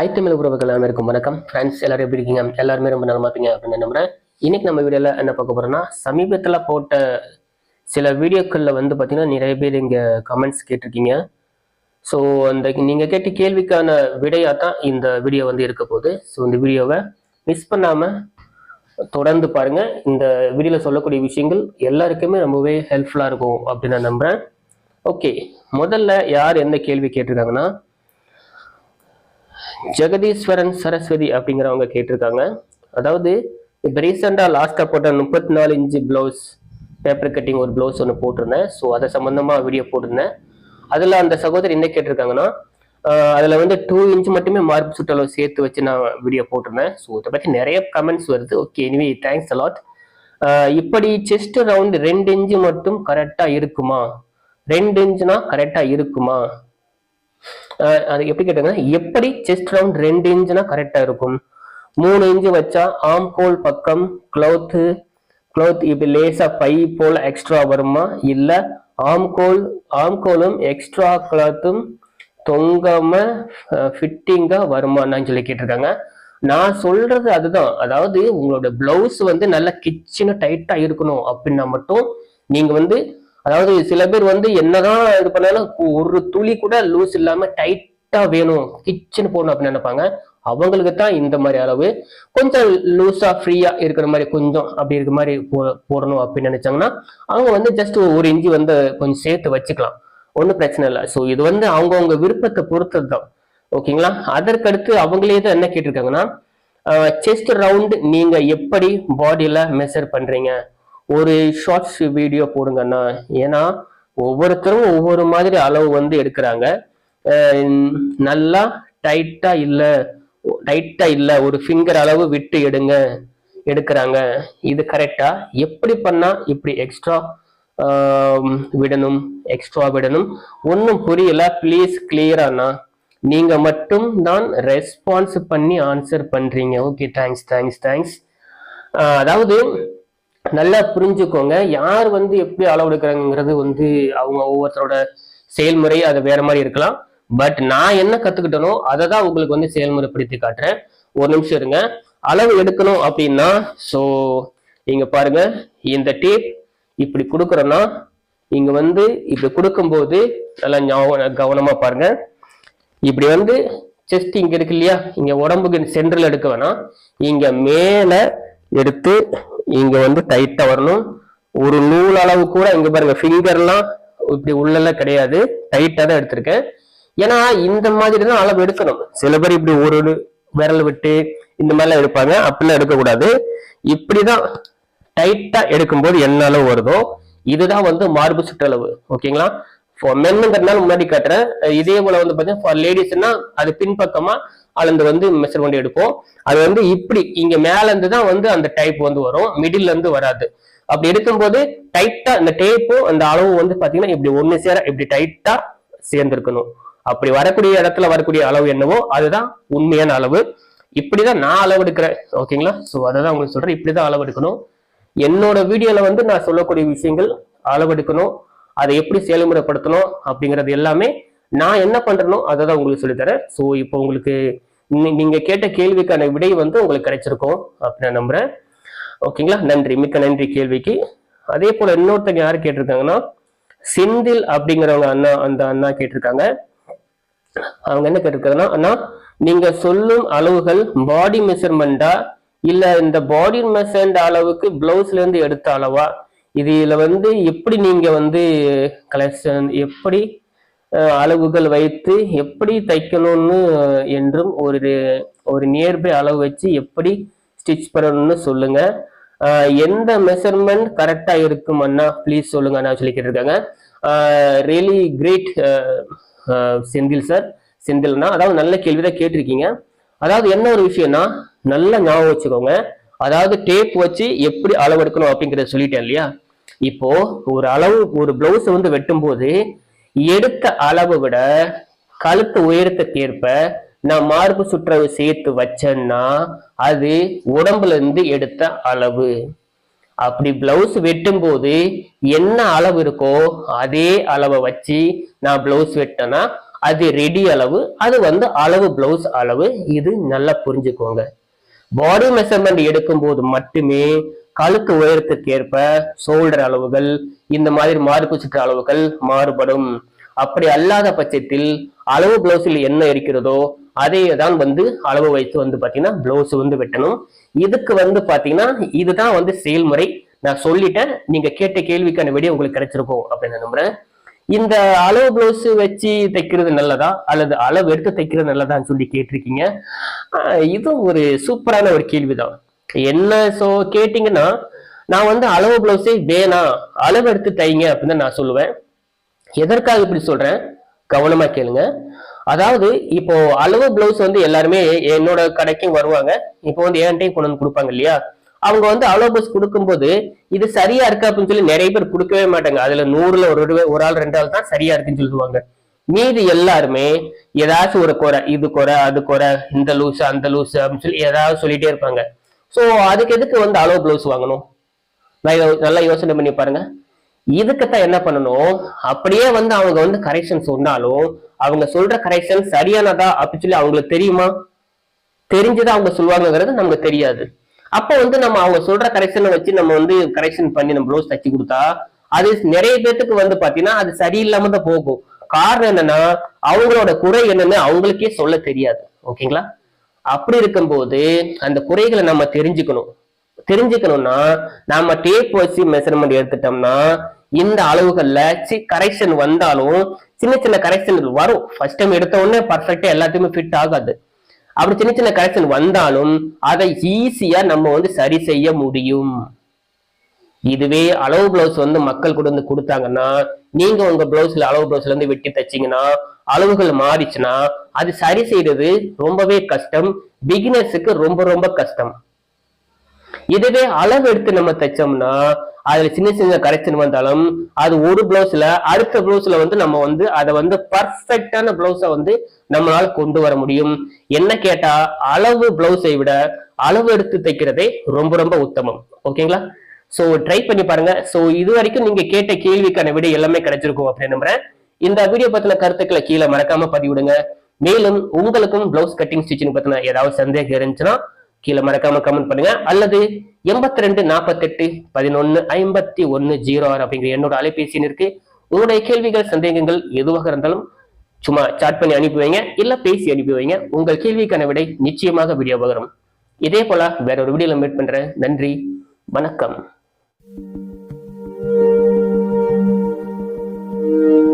Hi Tamil உறவுகள் அனைவருக்கும் வணக்கம். ஃப்ரெண்ட்ஸ் எல்லாரும் எப்படி இருக்கீங்க? எல்லாருமே ரொம்ப நல்லா இருப்பீங்க அப்படின்னு நம்புறேன். இன்னைக்கு நம்ம வீடியோவில் என்ன பார்க்க போறோம்னா சமீபத்தில் போட்ட சில வீடியோக்களில் வந்து பார்த்தீங்கன்னா நிறைய பேர் இங்கே கமெண்ட்ஸ் கேட்டிருக்கீங்க. ஸோ அந்த நீங்கள் கேட்ட கேள்விக்கான விடையாக தான் இந்த வீடியோ வந்து இருக்க போகுது. ஸோ இந்த வீடியோவை மிஸ் பண்ணாமல் தொடர்ந்து பாருங்கள் இந்த வீடியோவில் சொல்லக்கூடிய விஷயங்கள் எல்லாருக்குமே ரொம்பவே ஹெல்ப்ஃபுல்லாக இருக்கும் அப்படின்னு நான் நம்புகிறேன் ஓகே முதல்ல யார் எந்த கேள்வி கேட்டிருக்காங்கன்னா ஜெகதீஸ்வரன் சரஸ்வதி அப்படிங்கிறவங்க கேட்டிருக்காங்க. அதாவது இப்போ ரீசெண்டாக லாஸ்ட்டாக போட்ட முப்பத்தி நாலு இன்ச்சு ப்ளவுஸ் பேப்பர் கட்டிங் ஒரு ப்ளவுஸ் ஒன்று போட்டிருந்தேன். ஸோ அதை சம்மந்தமாக வீடியோ போட்டிருந்தேன். அதில் அந்த சகோதரி என்ன கேட்டிருக்காங்கன்னா அதில் வந்து டூ இன்ச் மட்டுமே மார்க் சுற்றளவு சேர்த்து வச்சு நான் வீடியோ போட்டிருந்தேன். ஸோ இதை பற்றி நிறைய கமெண்ட்ஸ் வருது. Okay anyway thanks a lot இப்படி செஸ்ட் ரவுண்ட் ரெண்டு இன்ச்சு மட்டும் கரெக்டாக இருக்குமா? ரெண்டு இன்ச்சுனா கரெக்டாக இருக்குமா? அது எப்படி கேட்டாங்கன்னா எப்படி செஸ்ட் ரவுண்ட் ரெண்டு இன்ச்சுனா கரெக்டா இருக்கும்? மூணு இன்ச்சு வச்சா ஆம் போல் பக்கம் கிளவுத்து கிளவுத் இப்படி லேசா பை போல் எக்ஸ்ட்ரா வருமா? இல்ல ஆம்கோல் ஆம்கோலும் எக்ஸ்ட்ரா கிளாத்தும் தொங்காம ஃபிட்டிங்கா வருமான்னு சொல்லி கேட்டிருக்காங்க. நான் சொல்றது அதுதான். அதாவது உங்களோட பிளவுஸ் வந்து நல்லா கிச்சனு டைட்டா இருக்கணும் அப்படின்னா மட்டும் நீங்க வந்து அதாவது சில பேர் வந்து என்னதான் இது பண்ணாலும் ஒரு துளி கூட லூஸ் இல்லாம டைட்டா வேணும் கிச்சன் போடணும் அப்படின்னு நினைப்பாங்க. அவங்களுக்கு தான் இந்த மாதிரி அளவு. கொஞ்சம் லூஸா ஃப்ரீயா இருக்கிற மாதிரி கொஞ்சம் அப்படி இருக்கிற மாதிரி போ- போடணும் அப்படின்னு நினைச்சாங்கன்னா அவங்க வந்து ஜஸ்ட் ஒரு இஞ்சி வந்து கொஞ்சம் சேர்த்து வச்சுக்கலாம். ஒன்றும் பிரச்சனை இல்லை. ஸோ இது வந்து அவங்கவுங்க விருப்பத்தை பொறுத்தது தான் ஓகேங்களா? அதற்கடுத்து அவங்களே தான் என்ன கேட்டிருக்காங்கன்னா செஸ்ட் ரவுண்ட் நீங்க எப்படி பாடியில மெஷர் பண்றீங்க? ஒரு ஷார்ட்ஸ் வீடியோ போடுங்கண்ணா ஏன்னா ஒவ்வொருத்தரும் ஒவ்வொரு மாதிரி அளவு வந்து எடுக்கிறாங்க. நல்லா டைட்டா இல்லை டைட்டா இல்லை ஒரு ஃபிங்கர் அளவு விட்டு எடுங்க எடுக்கிறாங்க. இது கரெக்டா எப்படி பண்ணா இப்படி எக்ஸ்ட்ரா விடணும் எக்ஸ்ட்ரா விடணும்? ஒன்றும் புரியல. ப்ளீஸ் கிளியராண்ணா நீங்க மட்டும் தான் ரெஸ்பான்ஸ் பண்ணி ஆன்சர் பண்றீங்க. ஓகே தேங்க்ஸ் தேங்க்ஸ் தேங்க்ஸ் அதாவது நல்லா புரிஞ்சுக்கோங்க. யார் வந்து எப்படி அளவு எடுக்கிறாங்கிறது வந்து அவங்க ஒவ்வொருத்தரோட செயல்முறை அது வேற மாதிரி இருக்கலாம். பட் நான் என்ன கத்துக்கிட்டனோ அதை தான் உங்களுக்கு வந்து செயல்முறைப்படுத்தி காட்டுறேன். ஒரு நிமிஷம் இருங்க. அளவு எடுக்கணும் அப்படின்னா ஸோ இங்க பாருங்க. இந்த டேப் இப்படி கொடுக்குறோன்னா இங்க வந்து இப்படி கொடுக்கும்போது நல்லா ஞாபகம் கவனமா பாருங்க. இப்படி வந்து செஸ்ட் இங்க இருக்கு இல்லையா? இங்க உடம்புக்கு சென்ட்ரல் எடுக்க வேணாம். இங்க மேல எடுத்து இங்க வந்து டைட்டா வரணும். ஒரு நூல் அளவு கூட இங்க பாருங்க ஃபிங்கர்லாம் இப்படி உள்ளெல்லாம் கிடையாது. டைட்டா தான் எடுத்திருக்கேன். ஏன்னா இந்த மாதிரி தான் அளவு எடுக்கணும். சில பேர் இப்படி ஒரு விரல் விட்டு இந்த மாதிரிலாம் எடுப்பாங்க. அப்படிலாம் எடுக்கக்கூடாது. இப்படிதான் டைட்டா எடுக்கும்போது என்ன அளவு வருதோ இதுதான் வந்து மார்பு சுற்றளவு ஓகேங்களா? மென்னுங்கிறதுனால முன்னாடி காட்டுறேன். இதே போல வந்து பார்த்தீங்கன்னா ஃபார் லேடிஸ்னா அது பின்பக்கமா அளந்து வந்து மெஷர் எடுப்போம். அது வந்து இப்படி இங்க மேல இருந்து தான் வந்து அந்த டைப் வந்து வரும். மிடில் இருந்து வராது. அப்படி எடுக்கும்போது டைட்டா இந்த டேப்பும் அந்த அளவு வந்து பாத்தீங்கன்னா இப்படி ஒண்ணு சேர இப்படி டைட்டா சேர்ந்திருக்கணும். அப்படி வரக்கூடிய இடத்துல வரக்கூடிய அளவு என்னவோ அதுதான் உண்மையான அளவு. இப்படிதான் நான் அளவு எடுக்கிறேன். ஓகேங்களா ஸோ அதை தான் உங்களுக்கு சொல்றேன். இப்படிதான் அளவு எடுக்கணும். என்னோட வீடியோல வந்து நான் சொல்லக்கூடிய விஷயங்கள் அளவெடுக்கணும் அதை எப்படி செயல்முறைப்படுத்தணும் அப்படிங்கிறது எல்லாமே நான் என்ன பண்றேனோ அதை தான் உங்களுக்கு சொல்லித்தரேன். ஸோ இப்போ உங்களுக்கு நீங்க கேட்ட கேள்விக்கான விடை வந்து உங்களுக்கு கிடைச்சிருக்கும் அப்படின்னு நான் நம்புறேன். ஓகேங்களா? நன்றி. மிக்க நன்றி கேள்விக்கு. அதே போல இன்னொருத்தங்க யார் கேட்டிருக்காங்கன்னா செந்தில் அப்படிங்கிறவங்க அண்ணா அந்த அண்ணா கேட்டிருக்காங்க. அவங்க என்ன கேட்டிருக்காங்கன்னா அண்ணா நீங்க சொல்லும் அளவுகள் பாடி மெஷர்மெண்டா இல்ல இந்த பாடி மெஷர்மெண்ட் அளவுக்கு பிளவுஸ்ல இருந்து எடுத்த அளவா? இதுல வந்து எப்படி நீங்க வந்து கலெக்ஷன் எப்படி அளவுகள் வைத்து எப்படி தைக்கணும்னு என்றும் ஒரு ஒரு நியர்பை அளவு வச்சு எப்படி ஸ்டிச் பண்ணணும்னு சொல்லுங்க. எந்த மெஷர்மெண்ட் கரெக்டா இருக்கும் அண்ணா? ப்ளீஸ் சொல்லுங்க அண்ணா சொல்லிக்கிட்டு இருக்காங்க ரியலி கிரேட் செந்தில் சார் செந்தில்னா அதாவது நல்ல கேள்விதான் கேட்டிருக்கீங்க. அதாவது என்ன ஒரு விஷயம்னா நல்லா ஞாபகம் வச்சுக்கோங்க. அதாவது டேப் வச்சு எப்படி அளவு எடுக்கணும் அப்படிங்கறத சொல்லிட்டேன் இல்லையா? இப்போ ஒரு அளவு ஒரு பிளவுஸ் வந்து வெட்டும்போது எடுத்த அளவை விட கழுத்து உயரத்துக்கேற்ப நான் மார்பு சுற்றவு சேர்த்து வச்சேன்னா அது உடம்புல இருந்து எடுத்த அளவு. அப்படி பிளவுஸ் வெட்டும் போது என்ன அளவு இருக்கோ அதே அளவை வச்சு நான் பிளவுஸ் வெட்டேன்னா அது ரெடி அளவு அது வந்து அளவு பிளவுஸ் அளவு. இது நல்லா புரிஞ்சுக்கோங்க. பாடி மெஷர்மெண்ட் எடுக்கும் போது மட்டுமே கழுத்து உயரத்துக்கு ஏற்ப ஷோல்டர் அளவுகள் இந்த மாதிரி மார்பு சுற்று அளவுகள் மாறுபடும். அப்படி அல்லாத பட்சத்தில் அளவு பிளவுஸில் என்ன இருக்கிறதோ அதே தான் வந்து அளவு வைத்து வந்து பார்த்தீங்கன்னா பிளவுஸ் வந்து வெட்டணும். இதுக்கு வந்து பார்த்தீங்கன்னா இதுதான் வந்து செயல்முறை. நான் சொல்லிட்டேன். நீங்க கேட்ட கேள்விக்கான விடிய உங்களுக்கு கிடைச்சிருக்கும் அப்படின்னு நான் நம்புறேன். இந்த அளவு பிளவுஸ் வச்சு தைக்கிறது நல்லதா? அல்லது அளவு எடுத்து தைக்கிறது நல்லதான்னு சொல்லி கேட்டிருக்கீங்க. இதுவும் ஒரு சூப்பரான ஒரு கேள்விதான். என்ன? சோ கேட்டீங்கன்னா நான் வந்து அளவு பிளவுஸே வேணாம். அளவு எடுத்து தைங்க அப்படின்னு தான் நான் சொல்லுவேன். எதற்காக இப்படி சொல்றேன்? கவனமா கேளுங்க. அதாவது இப்போ அளவு பிளவுஸ் வந்து எல்லாருமே என்னோட கடைக்கும் வருவாங்க. இப்போ வந்து ஏன்ட்டையும் கொண்டு வந்து கொடுப்பாங்க இல்லையா? அவங்க வந்து அளவு பிளவுஸ் கொடுக்கும்போது இது சரியா இருக்கு அப்படின்னு சொல்லி நிறைய பேர் கொடுக்கவே மாட்டாங்க. அதுல நூறுல ஒரு ஒரு- ஒரு ஆள் ரெண்டு ஆள் தான் சரியா இருக்குன்னு சொல்லுவாங்க. மீதி எல்லாருமே ஏதாச்சும் ஒரு குறை இது குறை அது குறை இந்த லூஸ் அந்த லூஸ் அப்படின்னு சொல்லி ஏதாவது சொல்லிட்டே இருப்பாங்க. சோ அதுக்கு எதுக்கு வந்து அளவு ப்ளவுஸ் வாங்கணும்? நான் நல்லா யோசனை பண்ணி பாருங்க. இதுக்குத்தான் என்ன பண்ணணும்? அப்படியே வந்து அவங்க வந்து கரெக்ஷன் சொன்னாலும் அவங்க சொல்ற கரெக்ஷன் சரியானதா அப்படின்னு சொல்லி அவங்களுக்கு தெரியுமா? தெரிஞ்சுதான் அவங்க சொல்லுவாங்கங்கிறது நமக்கு தெரியாது. அப்போ வந்து நம்ம அவங்க சொல்ற கரெக்ஷனை வச்சு நம்ம வந்து கரெக்ஷன் பண்ணி நம்ம ப்ளவுஸ் தச்சு கொடுத்தா அது நிறைய பேத்துக்கு வந்து பாத்தீங்கன்னா அது சரியில்லாம தான் போகும். காரணம் என்னன்னா அவங்களோட குறை என்னன்னு அவங்களுக்கே சொல்ல தெரியாது. ஓகேங்களா? அப்படி இருக்கும்போது அந்த குறைகளை நம்ம தெரிஞ்சுக்கணும். தெரிஞ்சுக்கணும்னா நாம டேப் வச்சு மெஷர்மெண்ட் எடுத்துட்டோம்னா இந்த அளவுகள்ல கரெக்ஷன் வந்தாலும் சின்ன சின்ன கரெக்ஷன் வரும். ஃபர்ஸ்ட் டைம் எடுத்த உடனே பர்ஃபெக்டா எல்லாத்தையுமே ஃபிட் ஆகாது. அப்படி சின்ன சின்ன கரெக்ஷன் வந்தாலும் அதை ஈஸியா நம்ம வந்து சரி செய்ய முடியும். இதுவே அளவு பிளவுஸ் வந்து மக்கள் கொண்டு வந்து கொடுத்தாங்கன்னா நீங்க உங்க பிளவுஸ்ல அளவு பிளவுஸ்ல இருந்து வெட்டி தச்சீங்கன்னா அளவுகள் மாறிச்சுன்னா அது சரி செய்யறது ரொம்பவே கஷ்டம். பிகினர்ஸுக்கு ரொம்ப ரொம்ப கஷ்டம். இதுவே அளவு எடுத்து நம்ம தைச்சோம்னா அதுல சின்ன சின்ன கரெக்ஷன் வந்தாலும் அது ஒரு பிளவுஸ்ல அடுத்த பிளவுஸ்ல வந்து நம்ம வந்து அதை வந்து பர்ஃபெக்டான பிளவுஸ வந்து நம்மளால கொண்டு வர முடியும். என்ன கேட்டா அளவு பிளவுஸை விட அளவு எடுத்து தைக்கிறதே ரொம்ப ரொம்ப உத்தமம். ஓகேங்களா? சோ ட்ரை பண்ணி பாருங்க. சோ இது வரைக்கும் நீங்க கேட்ட கேள்விக்கான விடை எல்லாமே கிடைச்சிருக்கும் அப்படின்னு நம்புறேன். இந்த வீடியோ பத்தின கருத்துக்களை கீழே மறக்காம பதிவிடுங்க. மேலும் உங்களுக்கும் பிளவுஸ் கட்டிங் ஸ்டிச்சிங் பத்தின ஏதாவது சந்தேகம் இருந்துச்சுன்னா கீழே மறக்காம கமெண்ட் பண்ணுங்க. அல்லது எண்பத்தி ரெண்டு நாற்பத்தெட்டு பதினொன்னு ஐம்பத்தி ஒன்னு ஜீரோ ஆறு அப்படிங்கிற என்னோட அலைபேசின்னு இருக்கு. உங்களுடைய கேள்விகள் சந்தேகங்கள் எதுவாக இருந்தாலும் சும்மா சாட் பண்ணி அனுப்பி வைங்க. இல்ல பேசி அனுப்பி வைங்க. உங்கள் கேள்விக்கான விடை நிச்சயமாக வீடியோ வரும். இதே போல வேற ஒரு வீடியோல மீட் பண்றேன். நன்றி. வணக்கம். thank you